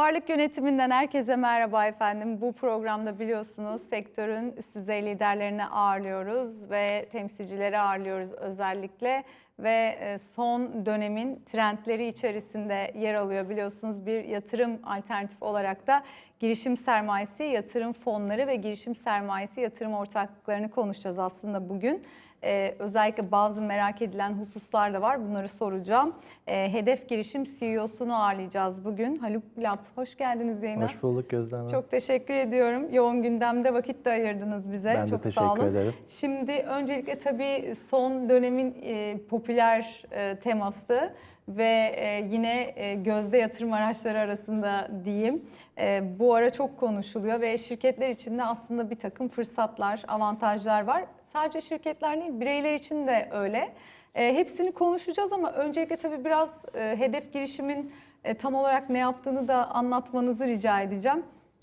Varlık yönetiminden herkese merhaba efendim. Bu programda biliyorsunuz sektörün üst düzey liderlerini ağırlıyoruz ve temsilcileri ağırlıyoruz özellikle ve e, son dönemin trendleri içerisinde yer alıyor biliyorsunuz bir yatırım alternatif olarak da girişim sermayesi, yatırım fonları ve girişim sermayesi yatırım ortaklıklarını konuşacağız aslında bugün. Ee, özellikle bazı merak edilen hususlar da var. Bunları soracağım. Ee, Hedef Girişim CEO'sunu ağırlayacağız bugün. Haluk Lap, hoş geldiniz yayına. Hoş bulduk Gözden Hanım. Çok teşekkür ediyorum. Yoğun gündemde vakit de ayırdınız bize. Ben de Çok teşekkür sağ olun. ederim. Şimdi öncelikle tabii son dönemin e, popüler e, teması ve e, yine e, gözde yatırım araçları arasında diyeyim. E, bu ara çok konuşuluyor ve şirketler için de aslında bir takım fırsatlar, avantajlar var. Sadece şirketler değil, bireyler için de öyle. E, hepsini konuşacağız ama öncelikle tabii biraz e, hedef girişimin e, tam olarak ne yaptığını da anlatmanızı rica edeceğim.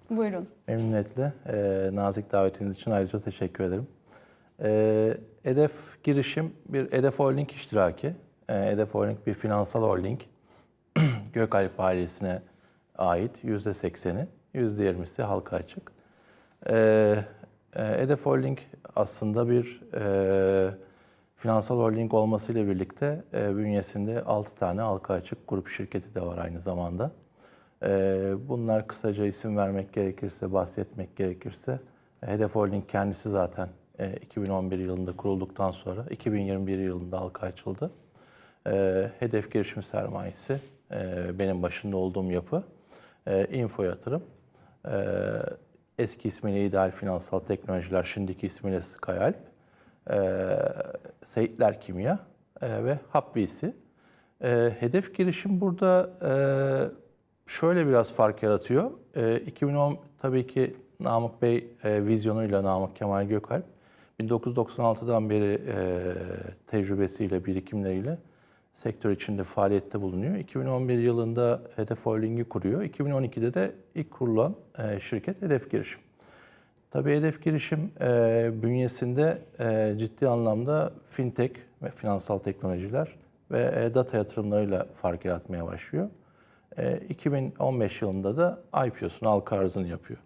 Buyurun. Memnuniyetle. Ee, nazik davetiniz için ayrıca teşekkür ederim. Ee, Edef girişim bir Edef Holding iştiraki. Ee, Edef Holding bir finansal holding. Gökalp ailesine ait %80'i, %20'si halka açık. E, Edef Holding aslında bir e, finansal holding olmasıyla birlikte e, bünyesinde 6 tane halka açık grup şirketi de var aynı zamanda. Ee, Bunlar kısaca isim vermek gerekirse, bahsetmek gerekirse Hedef Holding kendisi zaten e, 2011 yılında kurulduktan sonra 2021 yılında halka açıldı. Ee, Hedef Girişim Sermayesi e, benim başında olduğum yapı. E, Info Yatırım. E, Eski ismiyle İdeal Finansal Teknolojiler, şimdiki ismiyle Skyalp. E, Seyitler Kimya e, ve Hapvisi. E, hedef girişim burada e, şöyle biraz fark yaratıyor. E, 2010 tabii ki Namık Bey e, vizyonuyla Namık Kemal Gökalp 1996'dan beri e, tecrübesiyle, birikimleriyle sektör içinde faaliyette bulunuyor. 2011 yılında Hedef Holding'i kuruyor. 2012'de de ilk kurulan e, şirket Hedef Girişim. Tabii Hedef Girişim e, bünyesinde e, ciddi anlamda fintech ve finansal teknolojiler ve data yatırımlarıyla fark yaratmaya başlıyor. E, 2015 yılında da IPO'sunu, halka arzını yapıyor.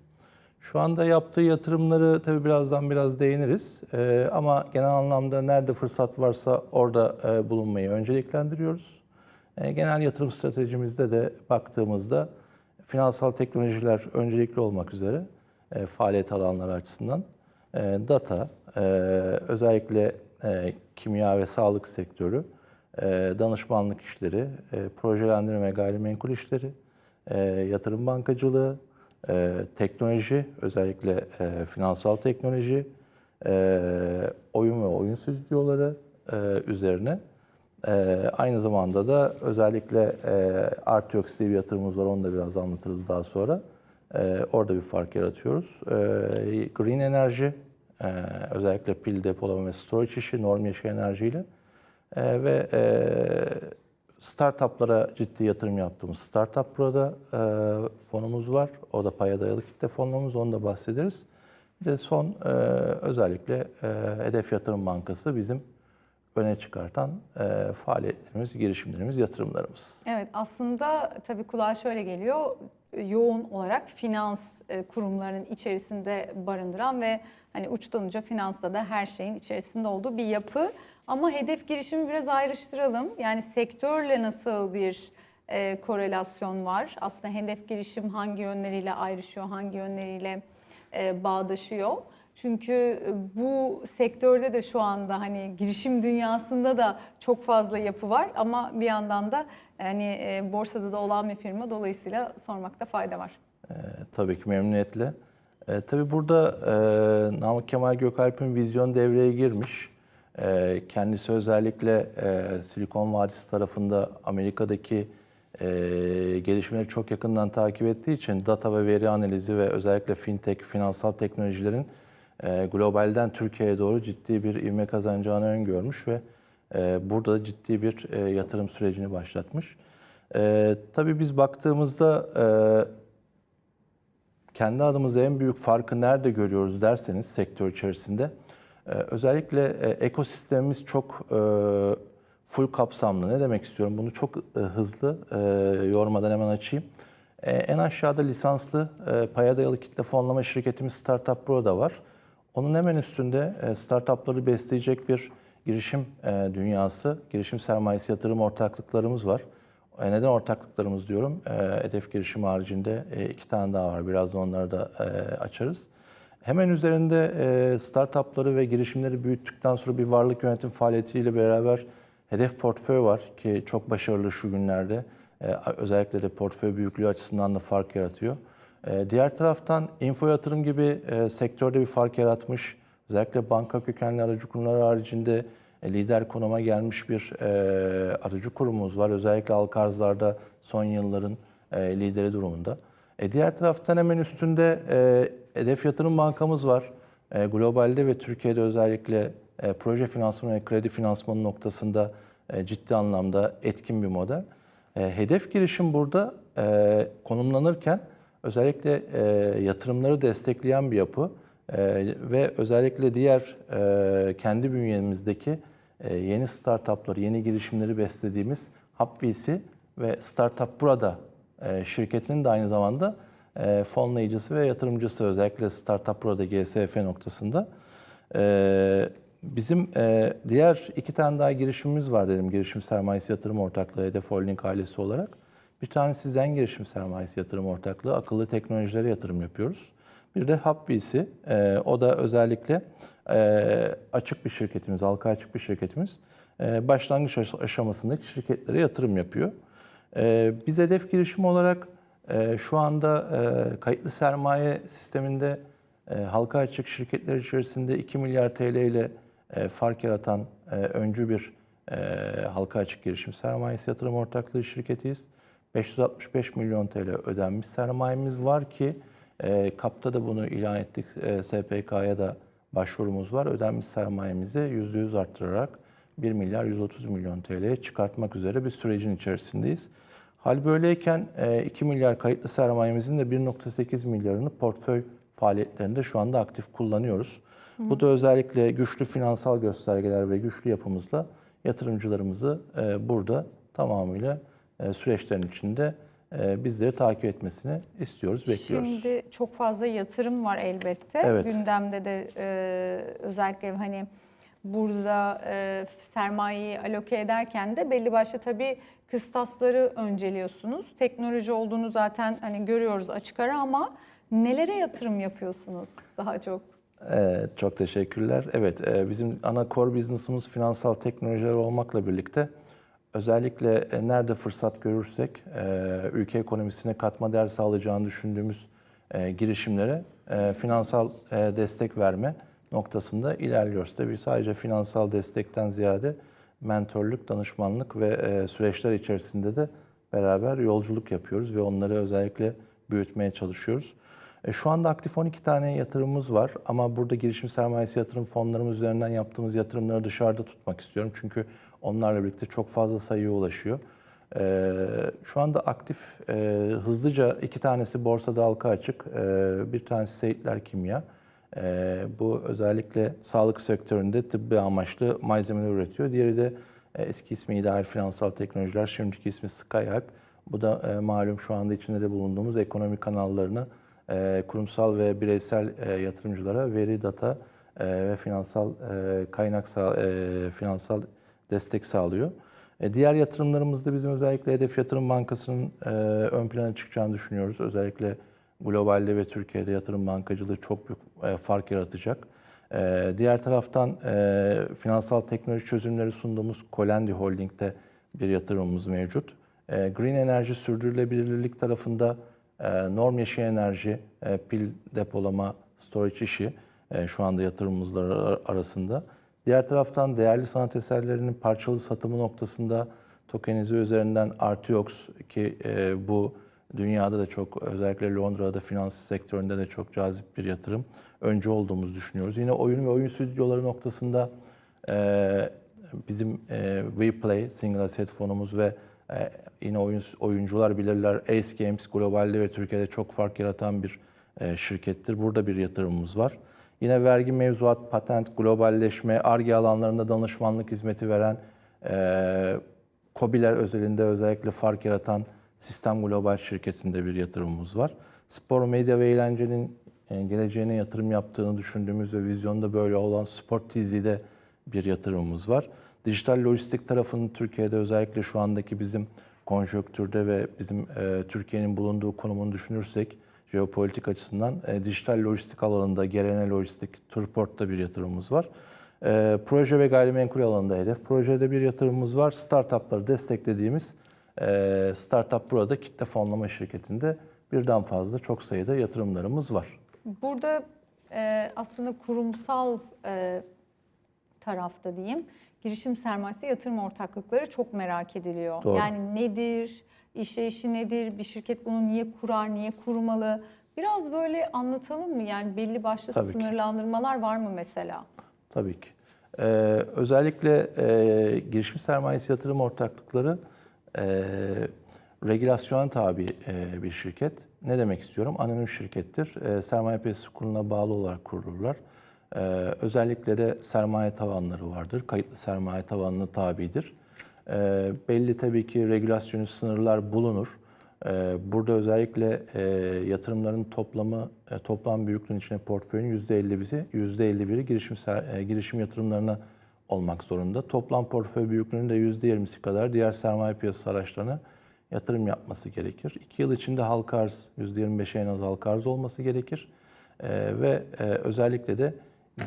Şu anda yaptığı yatırımları tabii birazdan biraz değiniriz. E, ama genel anlamda nerede fırsat varsa orada e, bulunmayı önceliklendiriyoruz. E, genel yatırım stratejimizde de baktığımızda finansal teknolojiler öncelikli olmak üzere e, faaliyet alanları açısından e, data, e, özellikle e, kimya ve sağlık sektörü, e, danışmanlık işleri, e, projelendirme gayrimenkul işleri, e, yatırım bankacılığı, e, teknoloji, özellikle e, finansal teknoloji, e, oyun ve oyun stüdyoları e, üzerine e, aynı zamanda da özellikle e, Artiox diye bir yatırımımız var, onu da biraz anlatırız daha sonra. E, orada bir fark yaratıyoruz. E, green enerji, e, özellikle pil depolama ve storage işi, norm yaşı enerjiyle e, ve e, startuplara ciddi yatırım yaptığımız Startup Pro'da e, fonumuz var. O da paya dayalı kitle fonumuz, onu da bahsederiz. Bir de son e, özellikle e, Hedef Yatırım Bankası bizim öne çıkartan e, faaliyetlerimiz, girişimlerimiz, yatırımlarımız. Evet aslında tabii kulağa şöyle geliyor. Yoğun olarak finans e, kurumlarının içerisinde barındıran ve hani uçtan uca finansta da her şeyin içerisinde olduğu bir yapı. Ama hedef girişimi biraz ayrıştıralım. Yani sektörle nasıl bir e, korelasyon var? Aslında hedef girişim hangi yönleriyle ayrışıyor, hangi yönleriyle e, bağdaşıyor? Çünkü bu sektörde de şu anda hani girişim dünyasında da çok fazla yapı var ama bir yandan da yani e, borsada da olan bir firma dolayısıyla sormakta fayda var. E, tabii ki memnuniyetle. E, tabii burada e, Namık Kemal Gökalp'in vizyon devreye girmiş. E, kendisi özellikle e, Silikon Vadisi tarafında Amerika'daki e, gelişmeleri çok yakından takip ettiği için data ve veri analizi ve özellikle fintech, finansal teknolojilerin e, globalden Türkiye'ye doğru ciddi bir ivme kazanacağını öngörmüş ve burada da ciddi bir yatırım sürecini başlatmış. Tabii biz baktığımızda kendi adımıza en büyük farkı nerede görüyoruz derseniz sektör içerisinde özellikle e, ekosistemimiz çok e, full kapsamlı. Ne demek istiyorum? Bunu çok e, hızlı yormadan hemen açayım. En aşağıda lisanslı paya dayalı kitle fonlama şirketimiz Startup Pro'da var. Onun hemen üstünde startupları besleyecek bir girişim dünyası, girişim sermayesi yatırım ortaklıklarımız var. Neden ortaklıklarımız diyorum? Hedef girişim haricinde iki tane daha var. Biraz da onları da açarız. Hemen üzerinde e, startupları ve girişimleri büyüttükten sonra bir varlık yönetim faaliyetiyle beraber hedef portföy var ki çok başarılı şu günlerde. E, özellikle de portföy büyüklüğü açısından da fark yaratıyor. E, diğer taraftan info yatırım gibi sektörde bir fark yaratmış. Özellikle banka kökenli aracı kurumlar haricinde lider konuma gelmiş bir aracı kurumumuz var. Özellikle halka arzlarda son yılların lideri durumunda. Diğer taraftan hemen üstünde hedef yatırım bankamız var. E, globalde ve Türkiye'de özellikle e, proje finansmanı ve kredi finansmanı noktasında e, ciddi anlamda etkin bir model. Hedef girişim burada konumlanırken özellikle yatırımları destekleyen bir yapı ve özellikle diğer kendi bünyemizdeki e, yeni startupları, yeni girişimleri beslediğimiz HubVC ve Startup Burada şirketinin de aynı zamanda e, fonlayıcısı ve yatırımcısı özellikle Startup Burada GSF noktasında. E, bizim e, diğer iki tane daha girişimimiz var dedim. Girişim Sermayesi Yatırım Ortaklığı Hedef Holding ailesi olarak. Bir tanesi Zen Girişim Sermayesi Yatırım Ortaklığı. Akıllı teknolojilere yatırım yapıyoruz. Bir de HubVC. O da özellikle açık bir şirketimiz, halka açık bir şirketimiz. Başlangıç aş- aşamasındaki şirketlere yatırım yapıyor. Biz hedef girişim olarak e, şu anda e, kayıtlı sermaye sisteminde e, halka açık şirketler içerisinde 2 milyar TL ile e, fark yaratan öncü bir halka açık girişim sermayesi yatırım ortaklığı şirketiyiz. 565 milyon TL ödenmiş sermayemiz var ki KAP'ta da bunu ilan ettik. E, SPK'ya da başvurumuz var. Ödenmiş sermayemizi %100 arttırarak 1 milyar 130 milyon TL'ye çıkartmak üzere bir sürecin içerisindeyiz. Hal böyleyken e, 2 milyar kayıtlı sermayemizin de 1.8 milyarını portföy faaliyetlerinde şu anda aktif kullanıyoruz. Bu da özellikle güçlü finansal göstergeler ve güçlü yapımızla yatırımcılarımızı e, burada tamamıyla e, süreçlerin içinde e, bizleri takip etmesini istiyoruz, bekliyoruz. Şimdi çok fazla yatırım var elbette. Evet. Gündemde de e, özellikle hani burada e, sermayeyi aloke ederken de belli başlı tabii kıstasları önceliyorsunuz. Teknoloji olduğunu zaten hani görüyoruz açık ara ama nelere yatırım yapıyorsunuz daha çok? Evet, çok teşekkürler. Evet, e, bizim ana core business'ımız finansal teknolojiler olmakla birlikte özellikle e, nerede fırsat görürsek e, ülke ekonomisine katma değer sağlayacağını düşündüğümüz girişimlere finansal destek verme noktasında ilerliyoruz. Tabii sadece finansal destekten ziyade mentorluk, danışmanlık ve e, süreçler içerisinde de beraber yolculuk yapıyoruz ve onları özellikle büyütmeye çalışıyoruz. E, Şu anda aktif 12 tane yatırımımız var ama burada girişim sermayesi yatırım fonlarımız üzerinden yaptığımız yatırımları dışarıda tutmak istiyorum. Çünkü onlarla birlikte çok fazla sayıya ulaşıyor. E, Şu anda aktif hızlıca iki tanesi borsada halka açık, bir tanesi Seyitler Kimya. E, Bu özellikle sağlık sektöründe tıbbi amaçlı malzemeler üretiyor. Diğeri de e, eski ismi İdeal Finansal Teknolojiler, şimdiki ismi Skyhelp. Bu da e, malum şu anda içinde de bulunduğumuz ekonomi kanallarını e, kurumsal ve bireysel e, yatırımcılara veri, data e, ve finansal e, kaynak sağ- e, finansal destek sağlıyor. E, diğer yatırımlarımızda bizim özellikle Hedef Yatırım Bankası'nın e, ön plana çıkacağını düşünüyoruz. Özellikle globalde ve Türkiye'de yatırım bankacılığı çok büyük e, fark yaratacak. E, diğer taraftan e, finansal teknoloji çözümleri sunduğumuz Colendi Holding'de bir yatırımımız mevcut. Green Enerji sürdürülebilirlik tarafında norm yeşil enerji, pil depolama, storage işi şu anda yatırımımızlar ar- arasında. Diğer taraftan değerli sanat eserlerinin parçalı satımı noktasında tokenize üzerinden Artiox ki e, bu dünyada da çok özellikle Londra'da finans sektöründe de çok cazip bir yatırım. Öncü olduğumuzu düşünüyoruz. Yine oyun ve oyun stüdyoları noktasında e, bizim e, WePlay, Single Asset fonumuz ve e, yine oyun, oyuncular bilirler Ace Games globalde ve Türkiye'de çok fark yaratan bir e, şirkettir. Burada bir yatırımımız var. Yine vergi mevzuat, patent, globalleşme, ARGE alanlarında danışmanlık hizmeti veren e, KOBİ'ler özelinde özellikle fark yaratan Sistem Global şirketinde bir yatırımımız var. Spor, medya ve eğlencenin e, geleceğine yatırım yaptığını düşündüğümüz ve vizyonda böyle olan Sport TZ'de bir yatırımımız var. Dijital lojistik tarafının Türkiye'de özellikle şu andaki bizim konjonktürde ve bizim e, Türkiye'nin bulunduğu konumunu düşünürsek jeopolitik açısından e, dijital lojistik alanında Gerene Lojistik, Turport'ta bir yatırımımız var. E, proje ve gayrimenkul alanında hedef projede bir yatırımımız var. Startupları desteklediğimiz Startup burada kitle fonlama şirketinde birden fazla çok sayıda yatırımlarımız var. Burada e, aslında kurumsal e, tarafta diyeyim girişim sermayesi yatırım ortaklıkları çok merak ediliyor. Doğru. Yani nedir, işleyişi nedir, bir şirket bunu niye kurar, niye kurmalı? Biraz böyle anlatalım mı? Yani belli başlı Tabii ki. sınırlandırmalar var mı mesela? Tabii ki. Ee, özellikle e, girişim sermayesi yatırım ortaklıkları e, regülasyona tabi e, bir şirket. Ne demek istiyorum? Anonim şirkettir. E, sermaye piyasası kuruluna bağlı olarak kurulurlar. E, özellikle de sermaye tavanları vardır. Kayıtlı sermaye tavanına tabidir. E, belli tabii ki regülasyonu sınırlar bulunur. Ee, Burada özellikle e, yatırımların toplamı, e, toplam büyüklüğün içine portföyün %51'i, %51'i girişim, ser- e, girişim yatırımlarına olmak zorunda. Toplam portföy büyüklüğünün de %20'si kadar diğer sermaye piyasası araçlarına yatırım yapması gerekir. İki yıl içinde halka arz, %25'e en az halka arz olması gerekir. Ee, Ve e, özellikle de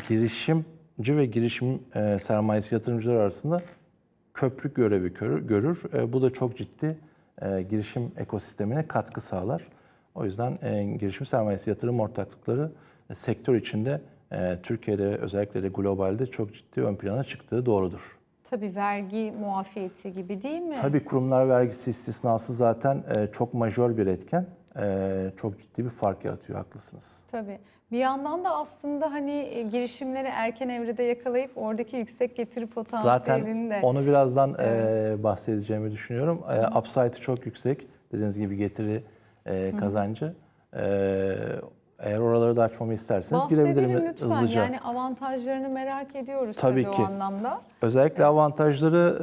girişimci ve girişim e, sermayesi yatırımcılar arasında köprü görevi görür. E, bu da çok ciddi e, girişim ekosistemine katkı sağlar. O yüzden e, girişim sermayesi yatırım ortaklıkları e, sektör içinde e, Türkiye'de özellikle de globalde çok ciddi ön plana çıktığı doğrudur. Tabii vergi muafiyeti gibi değil mi? Tabii kurumlar vergisi istisnası zaten e, çok majör bir etken. E, çok ciddi bir fark yaratıyor, haklısınız. Tabii. Bir yandan da aslında hani e, girişimleri erken evrede yakalayıp oradaki yüksek getiri potansiyelini de Zaten onu birazdan e, bahsedeceğimi düşünüyorum. Upside'ı çok yüksek. Dediğiniz gibi getiri kazancı. E, eğer oraları da açmamı isterseniz bahsedelim girebilirim lütfen. hızlıca. Yani avantajlarını merak ediyoruz Tabii tabii, ki. o anlamda. Özellikle avantajları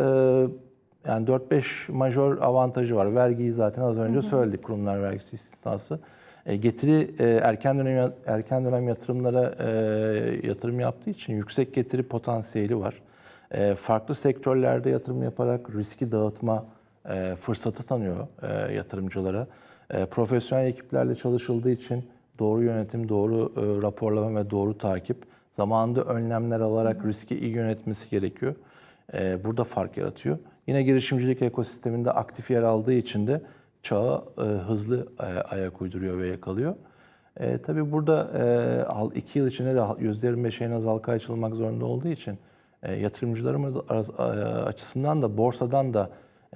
e, yani 4-5 majör avantajı var. Vergiyi zaten az önce söyledik kurumlar vergisi istisnası. E, getiri e, erken dönem erken dönem yatırımlara e, yatırım yaptığı için yüksek getiri potansiyeli var. E, farklı sektörlerde yatırım yaparak riski dağıtma e, fırsatı tanıyor e, yatırımcılara. E, profesyonel ekiplerle çalışıldığı için doğru yönetim, doğru e, raporlama ve doğru takip, zamanında önlemler alarak riski iyi yönetmesi gerekiyor. E, burada fark yaratıyor. Yine girişimcilik ekosisteminde aktif yer aldığı için de çağa e, hızlı e, ayak uyduruyor ve yakalıyor. E, tabii burada e, iki yıl içinde de %25 en az halka açılmak zorunda olduğu için e, yatırımcılarımız e, açısından da borsadan da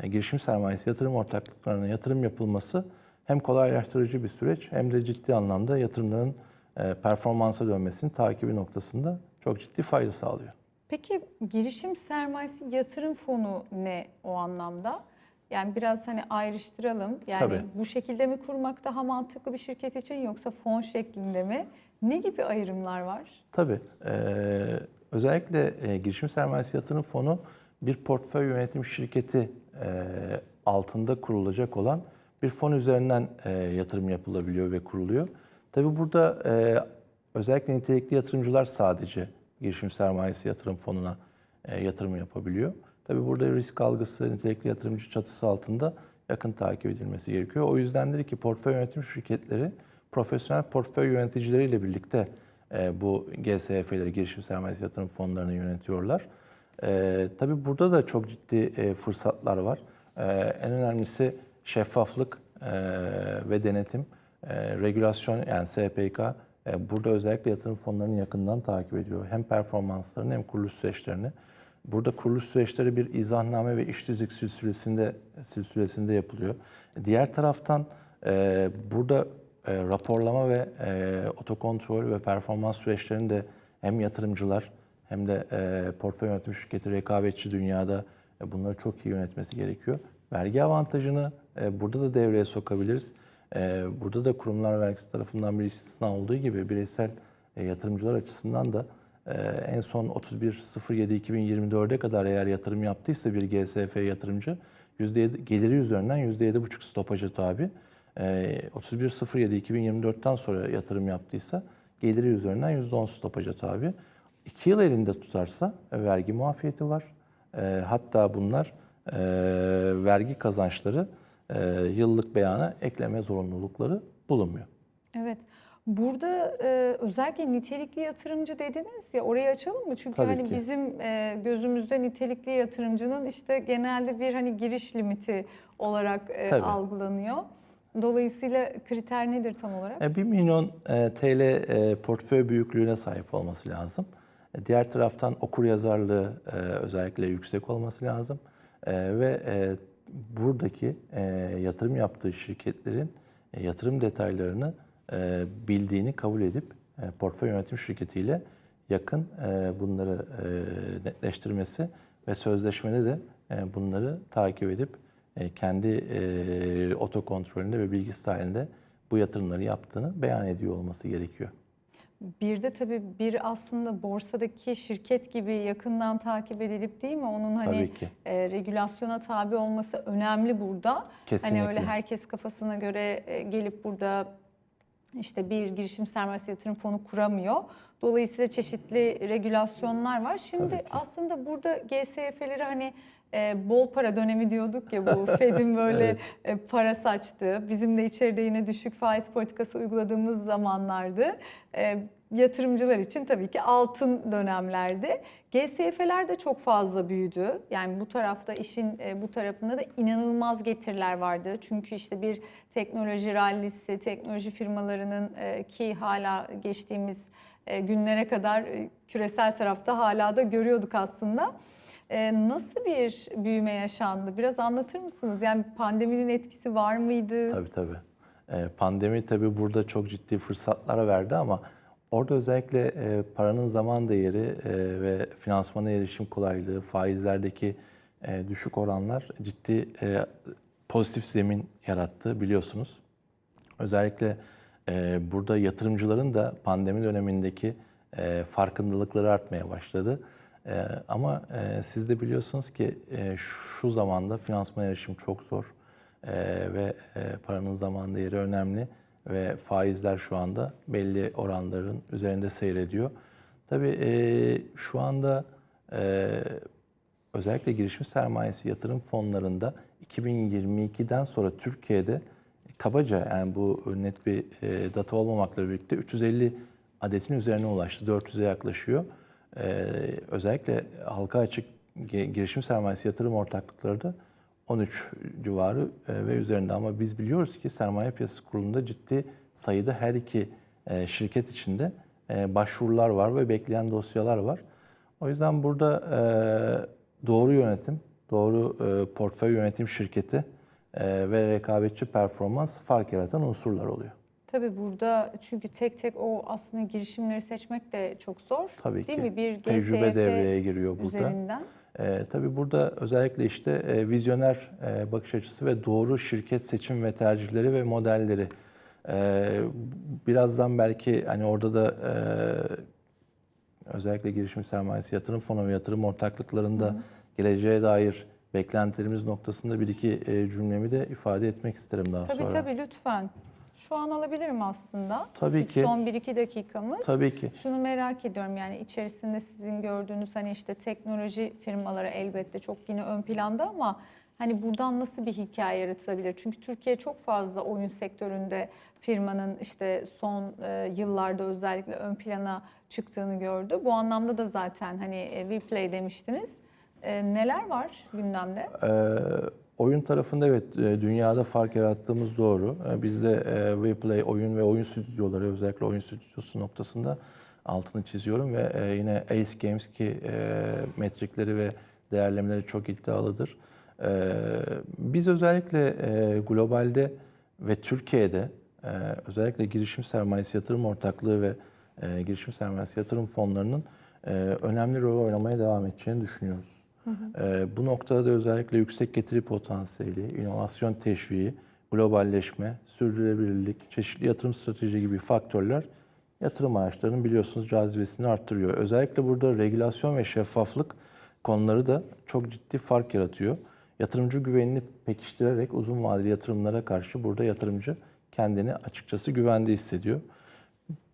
e, girişim sermayesi yatırım ortaklıklarına yatırım yapılması hem kolaylaştırıcı bir süreç hem de ciddi anlamda yatırımların e, performansa dönmesinin takibi noktasında çok ciddi fayda sağlıyor. Peki girişim sermayesi yatırım fonu ne o anlamda? Yani biraz hani ayrıştıralım. Yani Tabii. bu şekilde mi kurmak daha mantıklı bir şirket için yoksa fon şeklinde mi? Ne gibi ayrımlar var? Tabii. e, özellikle e, girişim sermayesi yatırım fonu bir portföy yönetim şirketi e, altında kurulacak olan bir fon üzerinden e, yatırım yapılabiliyor ve kuruluyor. Tabii burada e, özellikle nitelikli yatırımcılar sadece girişim sermayesi yatırım fonuna e, yatırım yapabiliyor. Tabii burada risk algısı nitelikli yatırımcı çatısı altında yakın takip edilmesi gerekiyor. O yüzdendir ki portföy yönetim şirketleri profesyonel portföy yöneticileriyle birlikte e, bu GSF'leri, girişim sermayesi yatırım fonlarını yönetiyorlar. E, tabii burada da çok ciddi e, fırsatlar var. E, en önemlisi şeffaflık e, ve denetim. E, regülasyon yani SPK e, burada özellikle yatırım fonlarını yakından takip ediyor. Hem performanslarını hem kuruluş süreçlerini. Burada kuruluş süreçleri bir izahname ve iş tüzük silsilesinde, silsilesinde yapılıyor. Diğer taraftan e, burada e, raporlama ve e, otokontrol ve performans süreçlerini de hem yatırımcılar hem de e, portföy yönetim şirketi rekabetçi dünyada e, bunları çok iyi yönetmesi gerekiyor. Vergi avantajını burada da devreye sokabiliriz. E, burada da kurumlar vergisi tarafından bir istisna olduğu gibi bireysel e, yatırımcılar açısından da en son 31.07.2024'e kadar eğer yatırım yaptıysa bir GSF yatırımcı %7, geliri üzerinden %7,5 stopaja tabi. Ee, 31.07.2024'ten sonra yatırım yaptıysa geliri üzerinden %10 stopaja tabi. 2 yıl elinde tutarsa e, vergi muafiyeti var. E, hatta bunlar e, vergi kazançları e, yıllık beyana ekleme zorunlulukları bulunmuyor. Evet. Burada e, özellikle nitelikli yatırımcı dediniz ya orayı açalım mı? Çünkü Tabii hani ki. bizim e, gözümüzde nitelikli yatırımcının işte genelde bir hani giriş limiti olarak e, Tabii. algılanıyor. Dolayısıyla kriter nedir tam olarak? E, 1 milyon e, TL e, portföy büyüklüğüne sahip olması lazım. E, Diğer taraftan okur yazarlığı e, özellikle yüksek olması lazım. E, Ve e, buradaki e, yatırım yaptığı şirketlerin e, yatırım detaylarını e, bildiğini kabul edip e, portföy yönetim şirketiyle yakın e, bunları e, netleştirmesi ve sözleşmede de e, bunları takip edip e, kendi e, otokontrolünde ve bilgisi halinde bu yatırımları yaptığını beyan ediyor olması gerekiyor. Bir de tabii bir aslında borsadaki şirket gibi yakından takip edilip değil mi? Onun hani e, regülasyona tabi olması önemli burada. Kesinlikle. Hani öyle herkes kafasına göre e, gelip burada işte bir girişim sermayesi yatırım fonu kuramıyor. Dolayısıyla çeşitli regülasyonlar var. Şimdi aslında burada GSF'leri hani e, bol para dönemi diyorduk ya bu Fed'in böyle Evet. e, para saçtığı, bizim de içeride yine düşük faiz politikası uyguladığımız zamanlardı. E, yatırımcılar için tabii ki altın dönemlerdi. GSF'ler de çok fazla büyüdü. Yani bu tarafta işin e, bu tarafında da inanılmaz getiriler vardı. Çünkü işte bir teknoloji rallisi, teknoloji firmalarının e, ki hala geçtiğimiz e, günlere kadar küresel tarafta hala da görüyorduk aslında. Nasıl bir büyüme yaşandı? Biraz anlatır mısınız? Yani pandeminin etkisi var mıydı? Tabii tabii. Pandemi tabii burada çok ciddi fırsatlar verdi ama orada özellikle e, paranın zaman değeri e, ve finansmana erişim kolaylığı, faizlerdeki e, düşük oranlar ciddi e, pozitif zemin yarattı biliyorsunuz. Özellikle e, burada yatırımcıların da pandemi dönemindeki e, farkındalıkları artmaya başladı. E, ama e, siz de biliyorsunuz ki e, şu zamanda finansman erişim çok zor E, ve e, paranın zaman değeri önemli ve faizler şu anda belli oranların üzerinde seyrediyor. Tabii e, şu anda e, özellikle girişim sermayesi yatırım fonlarında 2022'den sonra Türkiye'de kabaca yani bu net bir e, data olmamakla birlikte 350 adetin üzerine ulaştı. 400'e yaklaşıyor. E, özellikle halka açık girişim sermayesi yatırım ortaklıkları da 13 civarı e, ve üzerinde ama biz biliyoruz ki sermaye piyasası kurulunda ciddi sayıda her iki e, şirket içinde e, başvurular var ve bekleyen dosyalar var. O yüzden burada doğru yönetim, doğru portföy yönetim şirketi ve rekabetçi performans fark yaratan unsurlar oluyor. Tabii burada çünkü tek tek o aslında girişimleri seçmek de çok zor. Tabii Değil ki. mi? Bir Tecrübe GSF devreye giriyor burada. üzerinden. E, tabii burada özellikle işte e, vizyoner e, bakış açısı ve doğru şirket seçim ve tercihleri ve modelleri. E, birazdan belki hani orada da e, özellikle girişim sermayesi yatırım fonu ve yatırım ortaklıklarında geleceğe dair beklentilerimiz noktasında bir iki e, cümlemi de ifade etmek isterim daha Tabii sonra. tabii lütfen. Şu an alabilirim aslında. Tabii Çünkü ki. Son 1-2 dakikamız. Tabii ki. Şunu merak ediyorum yani içerisinde sizin gördüğünüz hani işte teknoloji firmaları elbette çok yine ön planda ama hani buradan nasıl bir hikaye yaratılabilir? Çünkü Türkiye çok fazla oyun sektöründe firmanın işte son e, yıllarda özellikle ön plana çıktığını gördü. Bu anlamda da zaten hani e, WePlay demiştiniz. E, neler var gündemde? Ee, oyun tarafında evet e, dünyada fark yarattığımız doğru. Ee, Biz de e, WePlay oyun ve oyun stüdyoları özellikle oyun stüdyosu noktasında altını çiziyorum ve e, yine Ace Games ki e, metrikleri ve değerlemeleri çok iddialıdır. Biz özellikle e, globalde ve Türkiye'de e, özellikle girişim sermayesi yatırım ortaklığı ve e, girişim sermayesi yatırım fonlarının e, önemli rol oynamaya devam edeceğini düşünüyoruz. Ee, bu noktada da özellikle yüksek getiri potansiyeli, inovasyon teşviği, globalleşme, sürdürülebilirlik, çeşitli yatırım strateji gibi faktörler yatırım araçlarının biliyorsunuz cazibesini arttırıyor. Özellikle burada regülasyon ve şeffaflık konuları da çok ciddi fark yaratıyor. yatırımcı güvenini pekiştirerek uzun vadeli yatırımlara karşı burada yatırımcı kendini açıkçası güvende hissediyor.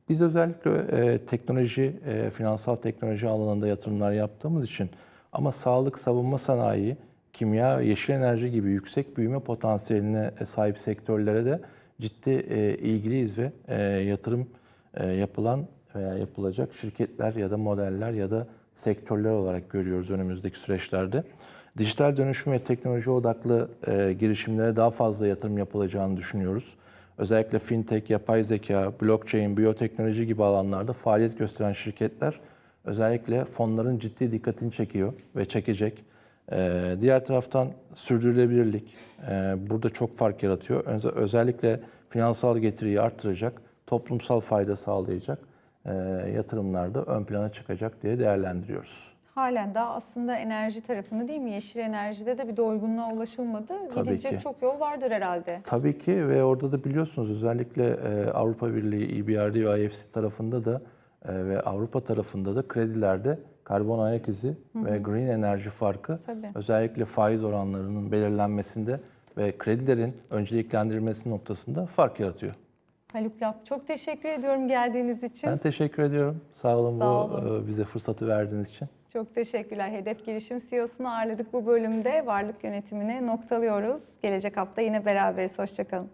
Biz özellikle e, teknoloji, e, finansal teknoloji alanında yatırımlar yaptığımız için ama sağlık, savunma sanayi, kimya, yeşil enerji gibi yüksek büyüme potansiyeline sahip sektörlere de ciddi e, ilgiliyiz ve e, yatırım e, yapılan veya yapılacak şirketler ya da modeller ya da sektörler olarak görüyoruz önümüzdeki süreçlerde. Dijital dönüşüm ve teknoloji odaklı e, girişimlere daha fazla yatırım yapılacağını düşünüyoruz. Özellikle fintech, yapay zeka, blockchain, biyoteknoloji gibi alanlarda faaliyet gösteren şirketler özellikle fonların ciddi dikkatini çekiyor ve çekecek. Ee, diğer taraftan sürdürülebilirlik e, burada çok fark yaratıyor. Öz- Özellikle finansal getiriyi arttıracak, toplumsal fayda sağlayacak e, yatırımlarda ön plana çıkacak diye değerlendiriyoruz. Halen daha aslında enerji tarafında değil mi? Yeşil enerjide de bir doygunluğa ulaşılmadı. Tabii Gidecek ki. çok yol vardır herhalde. Tabii ki ve orada da biliyorsunuz özellikle e, Avrupa Birliği, EBRD ve IFC tarafında da e, ve Avrupa tarafında da kredilerde karbon ayak izi ve green enerji farkı Tabii. özellikle faiz oranlarının belirlenmesinde ve kredilerin önceliklendirilmesi noktasında fark yaratıyor. Haluk Lap çok teşekkür ediyorum geldiğiniz için. Ben teşekkür ediyorum. Sağ olun Sağ bu olun. e, bize fırsatı verdiğiniz için. Çok teşekkürler. Hedef Girişim CEO'sunu ağırladık bu bölümde. Varlık yönetimini noktalıyoruz. Gelecek hafta yine beraberiz. Hoşçakalın.